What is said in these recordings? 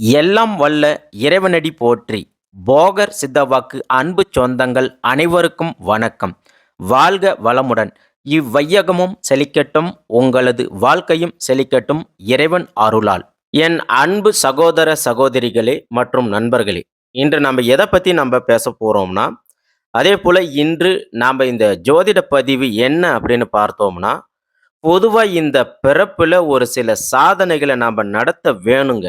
எல்லாம் வல்ல இறைவனடி போற்றி. போகர் சித்தவாக்கு அன்பு சொந்தங்கள் அனைவருக்கும் வணக்கம். வாழ்க வளமுடன். இவ்வையகமும் செழிக்கட்டும் உங்களது வாழ்க்கையும் செழிக்கட்டும் இறைவன் அருளால். என் அன்பு சகோதர சகோதரிகளே மற்றும் நண்பர்களே இன்று நம்ம எதை பற்றி நம்ம பேச போகிறோம்னா அதே போல் இன்று நாம் இந்த ஜோதிட பதிவு என்ன அப்படின்னு பார்த்தோம்னா பொதுவாக இந்த பிறப்பில் ஒரு சில சாதனைகளை நாம் நடத்த வேணுங்க.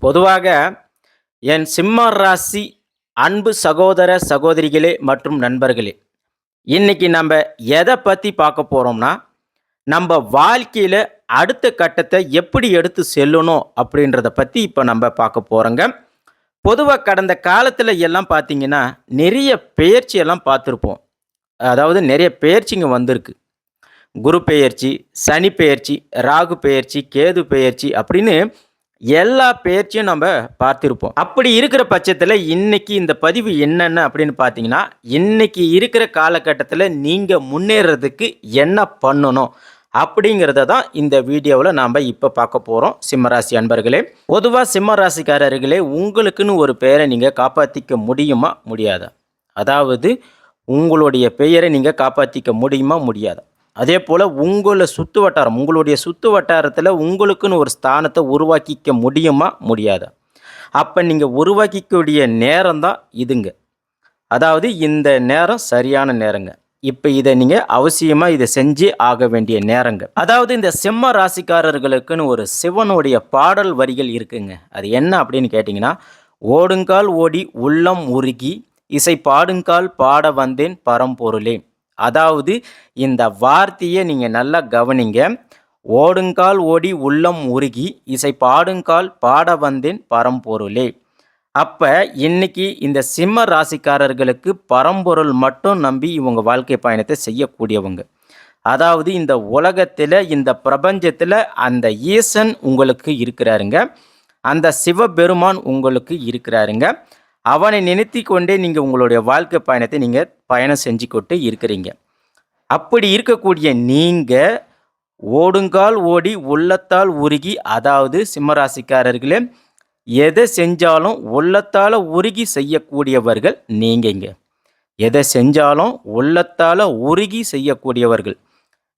பொதுவாக என் சிம்ம ராசி அன்பு சகோதர சகோதரிகளே மற்றும் நண்பர்களே இன்னைக்கு நம்ம எதை பற்றி பார்க்க போகிறோம்னா நம்ம வாழ்க்கையில் அடுத்த கட்டத்தை எப்படி எடுத்து செல்லணும் அப்படின்றத பற்றி இப்போ நம்ம பார்க்க போகிறோங்க பொதுவாக கடந்த காலத்தில் எல்லாம் பார்த்தீங்கன்னா நிறைய பயிற்சியெல்லாம் பார்த்துருப்போம். அதாவது நிறைய பெயர்ச்சிங்க வந்திருக்கு. குரு பெயர்ச்சி சனி பெயர்ச்சி ராகு பெயர்ச்சி கேது பெயர்ச்சி அப்படின்னு எல்லா பெயர்ச்சியும் நம்ம பார்த்துருப்போம். அப்படி இருக்கிற பட்சத்தில் இன்னைக்கு இந்த பதிவு என்னென்ன அப்படின்னு பார்த்தீங்கன்னா இன்னைக்கு இருக்கிற காலகட்டத்தில் நீங்கள் முன்னேறதுக்கு என்ன பண்ணணும் அப்படிங்கிறத தான் இந்த வீடியோவில் நாம் இப்போ பார்க்க போகிறோம் சிம்மராசி அன்பர்களே பொதுவாக சிம்மராசிக்காரர்களே உங்களுக்குன்னு ஒரு பெயரை நீங்கள் காப்பாற்றிக்க முடியுமா? முடியாதா? அதாவது உங்களுடைய பெயரை நீங்கள் காப்பாற்றிக்க முடியுமா? முடியாதா? அதே போல் உங்களை சுற்று வட்டாரம் உங்களுடைய சுற்று வட்டாரத்தில் உங்களுக்குன்னு ஒரு ஸ்தானத்தை உருவாக்கிக்க முடியுமா? முடியாதா. அப்போ நீங்கள் உருவாக்கிக்கூடிய நேரம் தான் இதுங்க. அதாவது இந்த நேரம் சரியான நேரங்க. இப்போ இதை நீங்கள் அவசியமாக இதை செஞ்சு ஆக வேண்டிய நேரங்க. அதாவது இந்த சிம்ம ராசிக்காரர்களுக்குன்னு ஒரு சிவனுடைய பாடல் வரிகள் இருக்குங்க. அது என்ன அப்படின்னு கேட்டிங்கன்னா ஓடுங்கால் ஓடி உள்ளம் உருகி இசை பாடுங்கால் பாட வந்தேன் பரம்பொருளே. அதாவது இந்த வார்த்தையை நீங்கள் நல்லா கவனிங்க. ஓடுங்கால் ஓடி உள்ளம் உருகி இசை பாடுங்கால் பாட வந்தேன் பரம்பொருளே. அப்போ இன்னைக்கு இந்த சிம்ம ராசிக்காரர்களுக்கு பரம்பொருள் மட்டும் நம்பி இவங்க வாழ்க்கை பயணத்தை செய்யக்கூடியவங்க. அதாவது இந்த உலகத்தில் இந்த பிரபஞ்சத்தில் அந்த ஈசன் உங்களுக்கு இருக்கிறாருங்க. அந்த சிவபெருமான் உங்களுக்கு இருக்கிறாருங்க. அவனை நினைத்து கொண்டே நீங்கள் உங்களுடைய வாழ்க்கை பயணத்தை நீங்கள் பயணம் செஞ்சு கொண்டு இருக்கிறீங்க. அப்படி இருக்கக்கூடிய நீங்கள் ஓடுங்கால் ஓடி உள்ளத்தால் உருகி அதாவது சிம்மராசிக்காரர்களே எதை செஞ்சாலும் உள்ளத்தால் உருகி செய்யக்கூடியவர்கள் நீங்கங்க. எதை செஞ்சாலும் உள்ளத்தால் உருகி செய்யக்கூடியவர்கள்.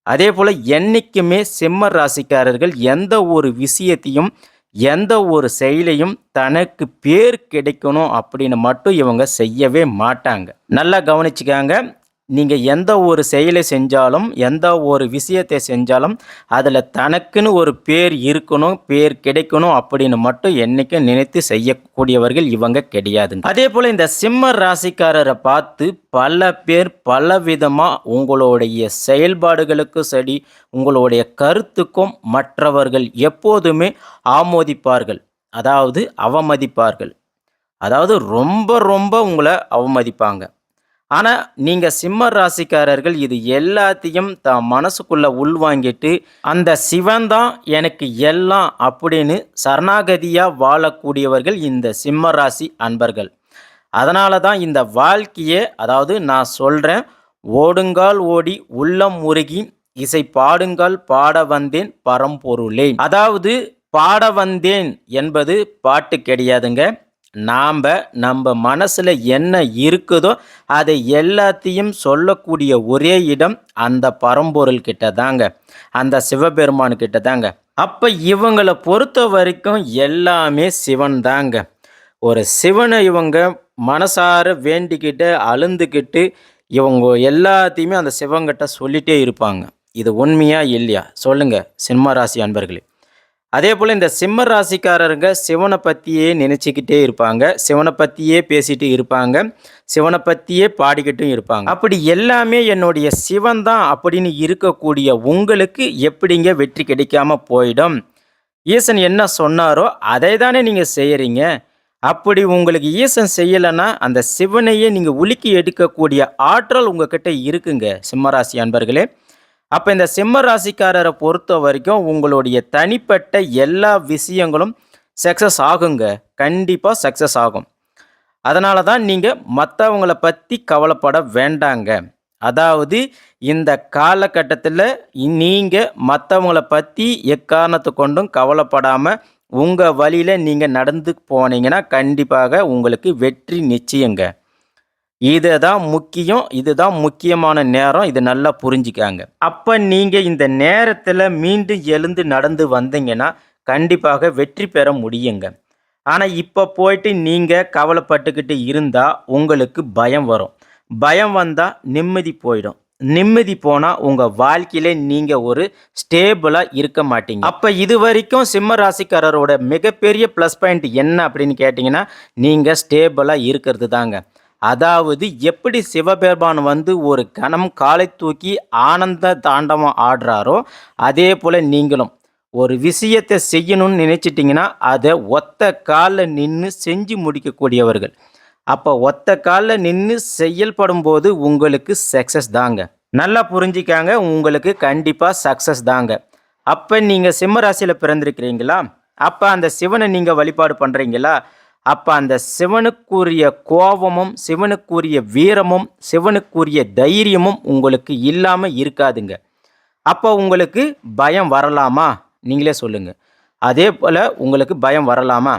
அதே போல் என்றைக்குமே சிம்ம ராசிக்காரர்கள் எந்த ஒரு விஷயத்தையும் எந்த ஒரு செயலையும் தனக்கு பேர் கிடைக்கணும் அப்படின்னு மட்டும் இவங்க செய்யவே மாட்டாங்க. நல்லா கவனிச்சுக்காங்க. நீங்கள் எந்த ஒரு செயலை செஞ்சாலும் எந்த ஒரு விஷயத்தை செஞ்சாலும் அதில் தனக்குன்னு ஒரு பேர் இருக்கணும் பேர் கிடைக்கணும் அப்படின்னு மட்டும் என்றைக்கும் நினைத்து செய்யக்கூடியவர்கள் இவங்க கிடையாதுங்க அதே போல் இந்த சிம்ம ராசிக்காரரை பார்த்து பல பேர் பல விதமாக உங்களுடைய செயல்பாடுகளுக்கும் சரி உங்களுடைய கருத்துக்கும் மற்றவர்கள் எப்போதுமே ஆமோதிப்பார்கள். அதாவது அவமதிப்பார்கள். அதாவது ரொம்ப ரொம்ப உங்களை அவமதிப்பாங்க. ஆனால் நீங்கள் சிம்ம ராசிக்காரர்கள் இது எல்லாத்தையும் த மனசுக்குள்ளே உள்வாங்கிட்டு அந்த சிவன் தான் எனக்கு எல்லாம் அப்படின்னு சரணாகதியாக வாழக்கூடியவர்கள் இந்த சிம்ம ராசி அன்பர்கள். அதனால தான் இந்த வாழ்க்கையே அதாவது நான் சொல்கிறேன் ஓடுங்கால் ஓடி உள்ளம் முருகி இசை பாடுங்கால் பாட வந்தேன் பரம்பொருளே. அதாவது பாட வந்தேன் என்பது பாட்டு கிடையாதுங்க. நாம் நம்ம மனசில் என்ன இருக்குதோ அதை எல்லாத்தையும் சொல்லக்கூடிய ஒரே இடம் அந்த பரம்பொருள் கிட்ட தாங்க அந்த சிவபெருமான் கிட்ட தாங்க அப்போ இவங்களை பொறுத்த வரைக்கும் எல்லாமே சிவன் தாங்க ஒரு சிவனை இவங்க மனசார வேண்டிக்கிட்டு அழுந்துக்கிட்டு இவங்க எல்லாத்தையுமே அந்த சிவங்கிட்ட சொல்லிட்டே இருப்பாங்க. இது உண்மையா இல்லையா? சொல்லுங்க சிம்மராசி அன்பர்களே. அதே போல் இந்த சிம்ம ராசிக்காரருங்க சிவனை பற்றியே நினச்சிக்கிட்டே இருப்பாங்க. சிவனை பற்றியே பேசிகிட்டு இருப்பாங்க. சிவனை பற்றியே பாடிக்கிட்டும் இருப்பாங்க. அப்படி எல்லாமே என்னுடைய சிவன் தான் அப்படின்னு இருக்கக்கூடிய உங்களுக்கு எப்படிங்க வெற்றி கிடைக்காம போயிடும்? ஈசன் என்ன சொன்னாரோ அதை தானே நீங்கள் செய்கிறீங்க அப்படி உங்களுக்கு ஈசன் செய்யலைன்னா அந்த சிவனையே நீங்கள் உலுக்கி எடுக்கக்கூடிய ஆற்றல் உங்ககிட்ட இருக்குங்க. சிம்மராசி அன்பர்களே. அப்போ இந்த சிம்ம ராசிக்காரரை பொறுத்த வரைக்கும் உங்களுடைய தனிப்பட்ட எல்லா விஷயங்களும் சக்ஸஸ் ஆகுங்க. கண்டிப்பாக சக்ஸஸ் ஆகும். அதனால தான் நீங்கள் மற்றவங்கள பற்றி கவலைப்பட வேண்டாங்க. அதாவது இந்த காலகட்டத்தில் நீங்கள் மற்றவங்கள பற்றி எக்காரணத்தை கொண்டும் கவலைப்படாமல் உங்கள் வழியில் நீங்கள் நடந்து போனீங்கன்னா கண்டிப்பாக உங்களுக்கு வெற்றி நிச்சயங்க. இதுதான் முக்கியம் இதுதான் முக்கியமான நேரம் இது நல்லா புரிஞ்சுக்காங்க. அப்போ நீங்கள் இந்த நேரத்தில் மீண்டும் எழுந்து நடந்து வந்தீங்கன்னா கண்டிப்பாக வெற்றி பெற முடியுங்க. ஆனால் இப்போ போயிட்டு நீங்கள் கவலைப்பட்டுக்கிட்டு இருந்தால் உங்களுக்கு பயம் வரும். பயம் வந்தால் நிம்மதி போயிடும். நிம்மதி போனால் உங்கள் வாழ்க்கையில நீங்கள் ஒரு ஸ்டேபிளாக இருக்க மாட்டீங்க. அப்போ இது வரைக்கும் சிம்ம ராசிக்காரரோட மிகப்பெரிய ப்ளஸ் பாயிண்ட் என்ன அப்படின்னு கேட்டிங்கன்னா நீங்கள் ஸ்டேபிளாக இருக்கிறது தாங்க. அதாவது எப்படி சிவபெருமான் வந்து ஒரு கணம் காலை தூக்கி ஆனந்த தாண்டவம் ஆடுறாரோ அதே போல் நீங்களும் ஒரு விஷயத்தை செய்யணும்னு நினச்சிட்டிங்கன்னா அதை ஒத்த காலில் நின்று செஞ்சு முடிக்கக்கூடியவர்கள். அப்போ ஒத்த காலில் நின்று செயல்படும் போது உங்களுக்கு சக்ஸஸ் தாங்க. நல்லா புரிஞ்சிக்காங்க உங்களுக்கு கண்டிப்பாக சக்ஸஸ் தாங்க. அப்போ நீங்கள் சிம்ம ராசியில் பிறந்திருக்கிறீங்களா? அப்போ அந்த சிவனை நீங்கள் வழிபாடு பண்ணுறீங்களா அப்போ அந்த சிவனுக்குரிய கோபமும் சிவனுக்குரிய வீரமும் சிவனுக்குரிய தைரியமும் உங்களுக்கு இல்லாமல் இருக்காதுங்க. அப்போ உங்களுக்கு பயம் வரலாமா? நீங்களே சொல்லுங்கள் அதே போல் உங்களுக்கு பயம் வரலாமா?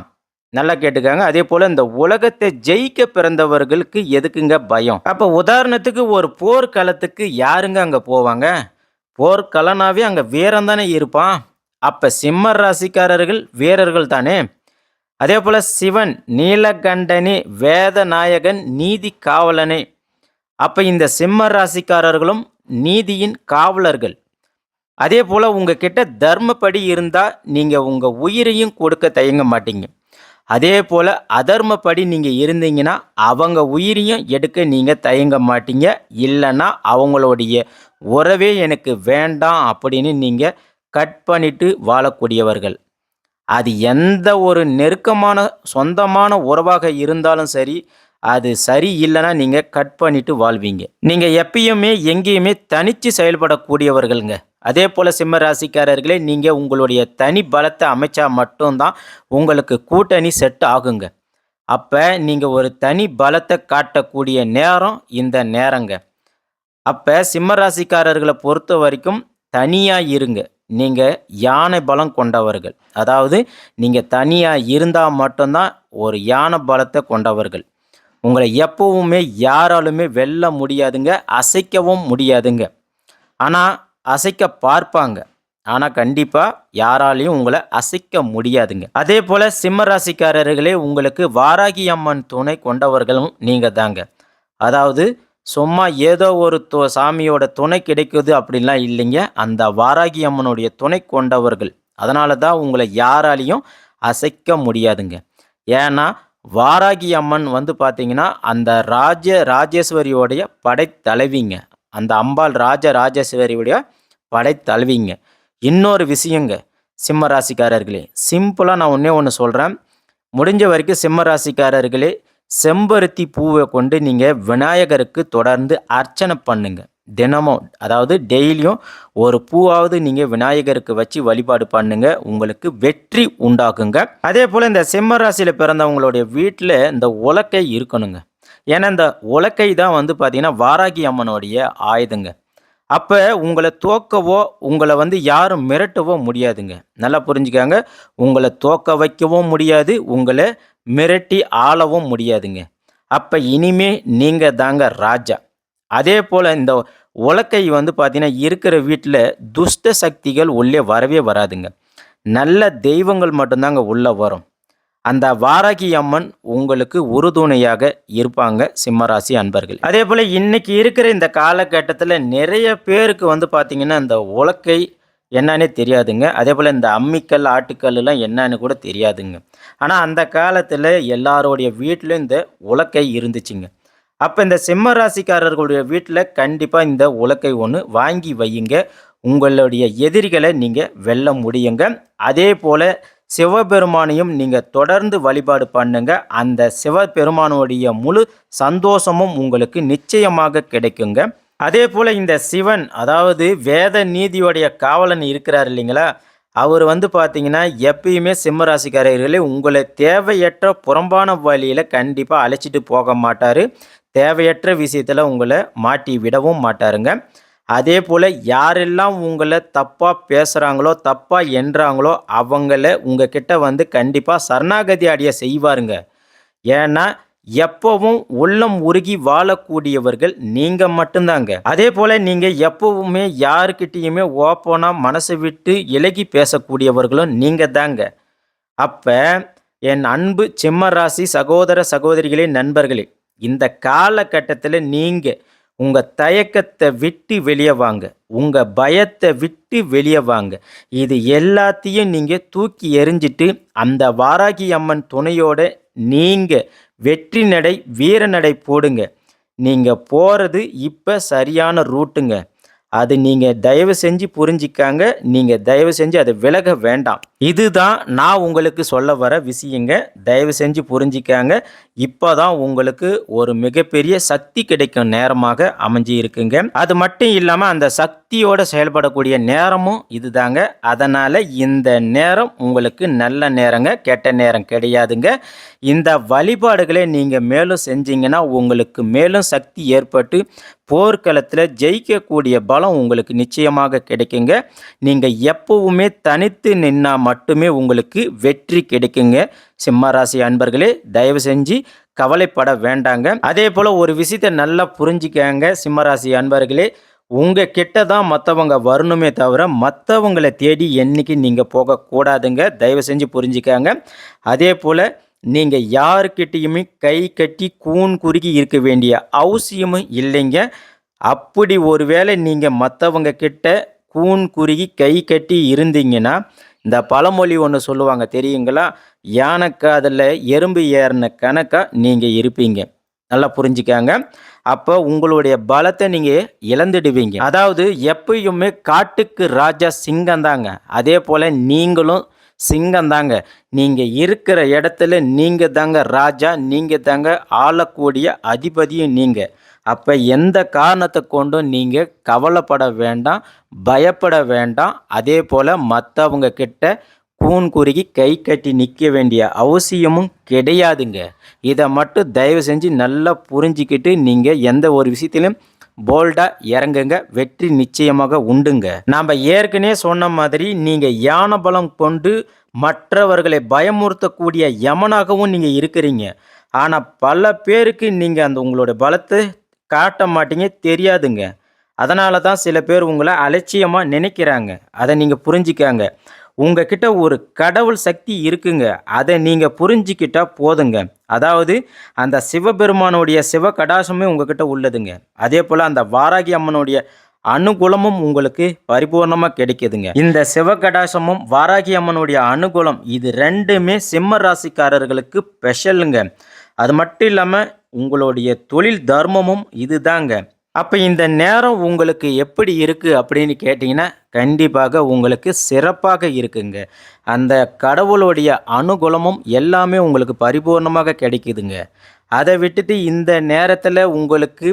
நல்லா கேட்டுக்காங்க. அதே போல் இந்த உலகத்தை ஜெயிக்க பிறந்தவர்களுக்கு எதுக்குங்க பயம்? அப்போ உதாரணத்துக்கு ஒரு போர்க்களத்துக்கு யாருங்க அங்கே போவாங்க? போர்க்களனாவே அங்கே வீரம் தானே இருப்பான். அப்போ சிம்ம ராசிக்காரர்கள் வீரர்கள் தானே? அதே போல் சிவன் நீலகண்டனி வேதநாயகன் நீதி காவலனே. அப்போ இந்த சிம்ம ராசிக்காரர்களும் நீதியின் காவலர்கள். அதே போல் உங்ககிட்ட தர்மப்படி இருந்தால் நீங்கள் உங்கள் உயிரையும் கொடுக்க தயங்க மாட்டீங்க. அதே போல் அதர்மப்படி நீங்கள் இருந்தீங்கன்னா அவங்க உயிரையும் எடுக்க நீங்கள் தயங்க மாட்டீங்க. இல்லைன்னா அவங்களுடைய உறவே எனக்கு வேண்டாம் அப்படின்னு நீங்கள் கட் பண்ணிட்டு வாழக்கூடியவர்கள். அது எந்த ஒரு நெருக்கமான சொந்தமான உறவாக இருந்தாலும் சரி அது சரி இல்லைன்னா நீங்கள் கட் பண்ணிட்டு வாழ்வீங்க. நீங்கள் எப்பயுமே எங்கேயுமே தனித்து செயல்படக்கூடியவர்களுங்க. அதே போல் சிம்ம ராசிக்காரர்களே நீங்கள் உங்களுடைய தனி பலத்தை அமைச்சா மட்டும்தான் உங்களுக்கு கூட்டணி செட் ஆகுங்க. அப்போ நீங்கள் ஒரு தனி பலத்தை காட்டக்கூடிய நேரம் இந்த நேரங்க. அப்போ சிம்ம ராசிக்காரர்களை பொறுத்த வரைக்கும் தனியாக இருங்க. நீங்கள் யானை பலம் கொண்டவர்கள். அதாவது நீங்கள் தனியாக இருந்தால் மட்டும்தான் ஒரு யானை பலத்தை கொண்டவர்கள். உங்களை எப்பவுமே யாராலுமே வெல்ல முடியாதுங்க அசைக்கவும் முடியாதுங்க. ஆனால் அசைக்க பார்ப்பாங்க. ஆனால் கண்டிப்பாக யாராலையும் உங்களை அசைக்க முடியாதுங்க. அதே போல் சிம்ம ராசிக்காரர்களே உங்களுக்கு வாராகி அம்மன் துணை கொண்டவர்களும் நீங்கள் தாங்க அதாவது சும்மா ஏதோ ஒரு து சாமியோட துணை கிடைக்குது அப்படின்லாம் இல்லைங்க. அந்த வாராகி அம்மனுடைய துணை கொண்டவர்கள். அதனால தான் உங்களை யாராலையும் அசைக்க முடியாதுங்க. ஏன்னா வாராகி அம்மன் வந்து பார்த்தீங்கன்னா அந்த ராஜ ராஜேஸ்வரியோடைய படைத்தலைவிங்க. அந்த அம்பாள் ராஜ ராஜேஸ்வரியுடைய படைத்தலைவிங்க. இன்னொரு விஷயங்க சிம்ம ராசிக்காரர்களே. சிம்பிளாக நான் ஒன்றே ஒன்று சொல்கிறேன் முடிஞ்ச வரைக்கும் சிம்ம ராசிக்காரர்களே செம்பருத்தி பூவை கொண்டு நீங்கள் விநாயகருக்கு தொடர்ந்து அர்ச்சனை பண்ணுங்க. தினமும் அதாவது டெய்லியும் ஒரு பூவாவது நீங்கள் விநாயகருக்கு வச்சு வழிபாடு பண்ணுங்க. உங்களுக்கு வெற்றி உண்டாக்குங்க அதே போல் இந்த செம்மராசியில் பிறந்தவங்களுடைய வீட்டில் இந்த உலக்கை இருக்கணுங்க. ஏன்னா இந்த உலக்கை தான் வந்து பார்த்தீங்கன்னா வாராகி அம்மனுடைய ஆயுதங்க. அப்போ உங்களை தோக்கவோ உங்களை வந்து யாரும் மிரட்டவோ முடியாதுங்க. நல்லா புரிஞ்சுக்காங்க. உங்களை தோக்க வைக்கவும் முடியாது. உங்களை மிரட்டி ஆளவும் முடியாதுங்க. அப்போ இனிமே நீங்கள் தாங்க ராஜா. அதே போல் இந்த உலக்கை வந்து பார்த்தீங்கன்னா இருக்கிற வீட்டில் துஷ்ட சக்திகள் உள்ளே வரவே வராதுங்க. நல்ல தெய்வங்கள் மட்டும்தாங்க உள்ளே வரும். அந்த வாராகி அம்மன் உங்களுக்கு உறுதுணையாக இருப்பாங்க சிம்மராசி அன்பர்கள். அதே போல் இன்றைக்கி இருக்கிற இந்த காலகட்டத்தில் நிறைய பேருக்கு வந்து பார்த்திங்கன்னா இந்த உலக்கை என்னன்னே தெரியாதுங்க. அதே போல் இந்த அம்மிக்கல் ஆட்டுக்கல்லாம் என்னன்னு கூட தெரியாதுங்க. ஆனால் அந்த காலத்தில் எல்லாரோடைய வீட்டிலும் இந்த உலக்கை இருந்துச்சுங்க. அப்போ இந்த சிம்ம ராசிக்காரர்களுடைய வீட்டில் கண்டிப்பாக இந்த உலக்கை ஒன்று வாங்கி வையுங்க. உங்களுடைய எதிரிகளை நீங்கள் வெல்ல முடியுங்க. அதே போல் சிவபெருமானையும் நீங்கள் தொடர்ந்து வழிபாடு பண்ணுங்க. அந்த சிவபெருமானுடைய முழு சந்தோஷமும் உங்களுக்கு நிச்சயமாக கிடைக்குங்க. அதே போல் இந்த சிவன் அதாவது வேத நீதியோடைய காவலன் இருக்கிறார் இல்லைங்களா? அவர் வந்து பார்த்தீங்கன்னா எப்பயுமே சிம்மராசிக்காரர்களே உங்களை தேவையற்ற புறம்பான வழியில் கண்டிப்பாக அழைச்சிட்டு போக மாட்டார். தேவையற்ற விஷயத்தில் உங்களை மாட்டி விடவும் மாட்டாருங்க. அதே போல் யாரெல்லாம் உங்களை தப்பாக பேசுகிறாங்களோ தப்பாக என்றாங்களோ அவங்கள உங்ககிட்ட வந்து கண்டிப்பாக சரணாகதி அடைய செய்வாருங்க. ஏன்னா எப்பவும் உள்ளம் உருகி வாழக்கூடியவர்கள் நீங்க மட்டும்தாங்க. அதே போல நீங்க எப்பவுமே யாருக்கிட்டேயுமே ஓப்பனா மனசை விட்டு இலகி பேசக்கூடியவர்களும் நீங்க தாங்க அப்ப என் அன்பு சிம்மராசி சகோதர சகோதரிகளே நண்பர்களே இந்த காலகட்டத்தில் நீங்க உங்க தயக்கத்தை விட்டு வெளியே வாங்க. உங்க பயத்தை விட்டு வெளியே வாங்க. இது எல்லாத்தையும் நீங்க தூக்கி எறிஞ்சிட்டு அந்த வாராகி அம்மன் துணையோட நீங்க வெற்றி நடை வீர நடை போடுங்க. நீங்கள் போகிறது இப்போ சரியான ரூட்டுங்க. அது நீங்கள் தயவு செஞ்சு புரிஞ்சிக்காங்க. நீங்கள் தயவு செஞ்சு அதை விலக வேண்டாம். இதுதான் நான் உங்களுக்கு சொல்ல வர விஷயங்க. தயவு செஞ்சு புரிஞ்சிக்காங்க. இப்போ தான் உங்களுக்கு ஒரு மிகப்பெரிய சக்தி கிடைக்கும் நேரமாக அமைஞ்சி இருக்குங்க அது மட்டும் இல்லாமல் அந்த சக்தியோட செயல்படக்கூடிய நேரமும் இதுதாங்க. அதனால் இந்த நேரம் உங்களுக்கு நல்ல நேரங்க கெட்ட நேரம் கிடையாதுங்க. இந்த வழிபாடுகளை நீங்கள் மேலும் செஞ்சீங்கன்னா உங்களுக்கு மேலும் சக்தி ஏற்பட்டு போர்க்களத்தில் ஜெயிக்கக்கூடிய பலம் உங்களுக்கு நிச்சயமாக கிடைக்குங்க. நீங்கள் எப்பவுமே தனித்து நின்னா மட்டுமே உங்களுக்கு வெற்றி கிடைக்குங்க. சிம்மராசி அன்பர்களே தயவு செஞ்சு கவலைப்பட வேண்டாங்க. அதே போல் ஒரு விஷயத்தை நல்லா புரிஞ்சுக்காங்க சிம்மராசி அன்பர்களே. உங்கள் கிட்ட தான் மற்றவங்க வரணுமே தவிர மற்றவங்களை தேடி என்னைக்கு நீங்கள் போகக்கூடாதுங்க. தயவு செஞ்சு புரிஞ்சுக்காங்க. அதே போல் நீங்கள் யாருக்கிட்டேயுமே கை கட்டி கூன் குறுகி இருக்க வேண்டிய அவசியமும் இல்லைங்க. அப்படி ஒருவேளை நீங்கள் மற்றவங்க கிட்ட கூன் குறுகி கை கட்டி இருந்தீங்கன்னா இந்த பழமொழி ஒன்று சொல்லுவாங்க தெரியுங்களா? யானைக்காதில் எறும்பு ஏறின கணக்காக நீங்கள் இருப்பீங்க. நல்லா புரிஞ்சுக்காங்க. அப்போ உங்களுடைய பலத்தை நீங்கள் இழந்துடுவீங்க. அதாவது எப்பயுமே காட்டுக்கு ராஜா சிங்கம் தாங்க அதே போல் நீங்களும் சிங்கம் தாங்க நீங்கள் இருக்கிற இடத்துல நீங்கள் தாங்க ராஜா நீங்கள் தாங்க ஆளக்கூடிய அதிபதியும் நீங்கள் அப்போ எந்த காரணத்தை கொண்டும் நீங்கள் கவலைப்பட வேண்டாம் பயப்பட வேண்டாம். அதே போல் மற்றவங்க கிட்ட கூன் குறுகி கை கட்டி நிற்க வேண்டிய அவசியமும் கிடையாதுங்க. இதை மட்டும் தயவு செஞ்சு நல்லா புரிஞ்சிக்கிட்டு நீங்கள் எந்த ஒரு விஷயத்திலும் போல்டாக இறங்குங்க. வெற்றி நிச்சயமாக உண்டுங்க. நாம் ஏற்கனவே சொன்ன மாதிரி நீங்கள் யான பலம் கொண்டு மற்றவர்களை பயமுறுத்தக்கூடிய யமனாகவும் நீங்கள் இருக்கிறீங்க. ஆனால் பல பேருக்கு நீங்கள் அந்த உங்களோட பலத்தை காட்ட மாட்டீங்க தெரியாதுங்க. அதனால தான் சில பேர் உங்களை அலட்சியமாக நினைக்கிறாங்க. அதை நீங்கள் புரிஞ்சிக்காங்க. உங்ககிட்ட ஒரு கடவுள் சக்தி இருக்குங்க. அதை நீங்கள் புரிஞ்சிக்கிட்டா போதுங்க. அதாவது அந்த சிவபெருமானுடைய சிவ கடாசமே உங்ககிட்ட உள்ளதுங்க. அதே போல் அந்த வாராகி அம்மனுடைய அனுகூலமும் உங்களுக்கு பரிபூர்ணமாக கிடைக்குதுங்க. இந்த சிவகடாசமும் வாராகி அம்மனுடைய அனுகூலம் இது ரெண்டுமே சிம்ம ராசிக்காரர்களுக்கு ஸ்பெஷலுங்க அது மட்டும் இல்லாமல் உங்களுடைய தொழில் தர்மமும் இதுதாங்க. அப்போ இந்த நேரம் உங்களுக்கு எப்படி இருக்குது அப்படின்னு கேட்டிங்கன்னா கண்டிப்பாக உங்களுக்கு சிறப்பாக இருக்குங்க. அந்த கடவுளுடைய அனுகூலமும் எல்லாமே உங்களுக்கு பரிபூர்ணமாக கிடைக்குதுங்க. அதை விட்டுட்டு இந்த நேரத்தில் உங்களுக்கு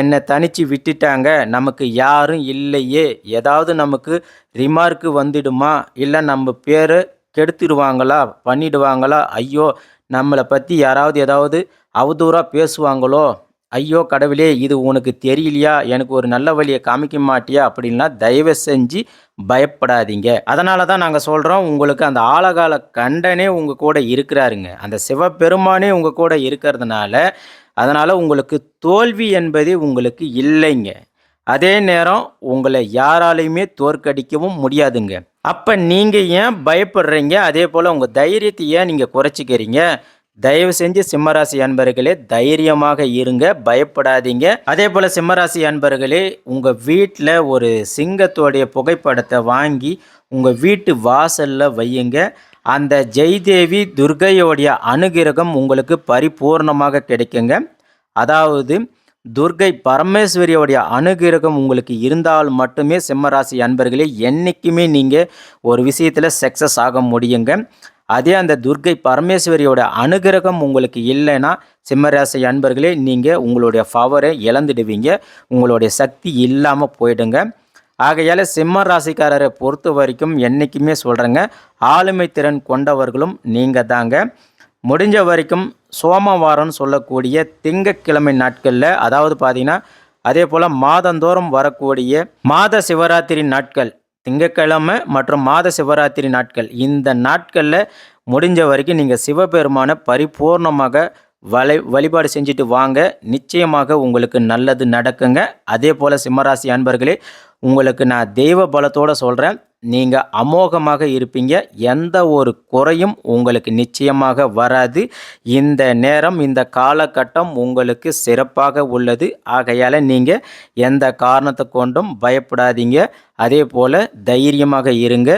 என்னை தனித்து விட்டுட்டாங்க நமக்கு யாரும் இல்லையே. ஏதாவது நமக்கு ரிமார்க்கு வந்துடுமா? இல்லை நம்ம பேரை கெடுத்துடுவாங்களா? பண்ணிடுவாங்களா? ஐயோ நம்மளை பற்றி யாராவது ஏதாவது அவதூறாக பேசுவாங்களோ ஐயோ கடவுளே இது உனக்கு தெரியலையா? எனக்கு ஒரு நல்ல வழியை காமிக்க மாட்டியா? அப்படின்னா தயவு செஞ்சு பயப்படாதீங்க. அதனால தான் நாங்கள் சொல்கிறோம் உங்களுக்கு அந்த ஆழகால கண்டனே உங்கள் கூட இருக்கிறாருங்க. அந்த சிவபெருமானே உங்கள் கூட இருக்கிறதுனால அதனால் உங்களுக்கு தோல்வி என்பதே உங்களுக்கு இல்லைங்க. அதே நேரம் உங்களை யாராலையுமே தோற்கடிக்கவும் முடியாதுங்க. அப்போ நீங்கள் ஏன் பயப்படுறீங்க? அதே போல் உங்கள் தைரியத்தை ஏன் நீங்கள் குறைச்சிக்கிறீங்க? தயவு செஞ்சு சிம்மராசி அன்பர்களே தைரியமாக இருங்க பயப்படாதீங்க. அதே போல் சிம்மராசி அன்பர்களே உங்கள் வீட்டில் ஒரு சிங்கத்தோடைய புகைப்படத்தை வாங்கி உங்கள் வீட்டு வாசலில் வையுங்க. அந்த ஜெய்தேவி துர்கையோடைய அனுகிரகம் உங்களுக்கு பரிபூர்ணமாக கிடைக்குங்க. அதாவது துர்கை பரமேஸ்வரியோடைய அனுகிரகம் உங்களுக்கு இருந்தால் மட்டுமே சிம்மராசி அன்பர்களே என்றைக்குமே நீங்கள் ஒரு விஷயத்தில் சக்ஸஸ் ஆக முடியுங்க. அதே அந்த துர்கை பரமேஸ்வரியோட அனுகிரகம் உங்களுக்கு இல்லைன்னா சிம்மராசி அன்பர்களே நீங்கள் உங்களுடைய பவரை இழந்துடுவீங்க. உங்களுடைய சக்தி இல்லாமல் போயிடுங்க. ஆகையால் சிம்ம ராசிக்காரரை பொறுத்த வரைக்கும் என்றைக்குமே சொல்கிறேங்க ஆளுமை திறன் கொண்டவர்களும் நீங்கள் தாங்க முடிஞ்ச வரைக்கும் சோமவாரம்னு சொல்லக்கூடிய திங்கட்கிழமை நாட்களில் அதாவது பார்த்திங்கன்னா அதே போல் மாதந்தோறும் வரக்கூடிய மாத சிவராத்திரி நாட்கள் திங்கட்கிழமை மற்றும் மாத சிவராத்திரி நாட்கள் இந்த நாட்களில் முடிஞ்ச வரைக்கும் நீங்கள் சிவபெருமானை பரிபூர்ணமாக வலை வழிபாடு செஞ்சுட்டு வாங்க. நிச்சயமாக உங்களுக்கு நல்லது நடக்குங்க. அதே போல் சிம்மராசி அன்பர்களே உங்களுக்கு நான் தெய்வ பலத்தோடு சொல்கிறேன் நீங்கள் அமோகமாக இருப்பீங்க. எந்த ஒரு குறையும் உங்களுக்கு நிச்சயமாக வராது. இந்த நேரம் இந்த காலகட்டம் உங்களுக்கு சிறப்பாக உள்ளது. ஆகையால் நீங்கள் எந்த காரணத்தை கொண்டும் பயப்படாதீங்க. அதே போல் தைரியமாக இருங்க.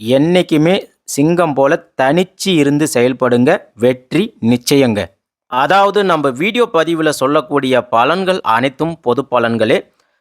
என்றைக்குமே சிங்கம் போல தனிச்சு இருந்து செயல்படுங்க. வெற்றி நிச்சயங்க. அதாவது நம்ம வீடியோ பதிவில் சொல்லக்கூடிய பலன்கள் அனைத்தும் பொது பலன்களே.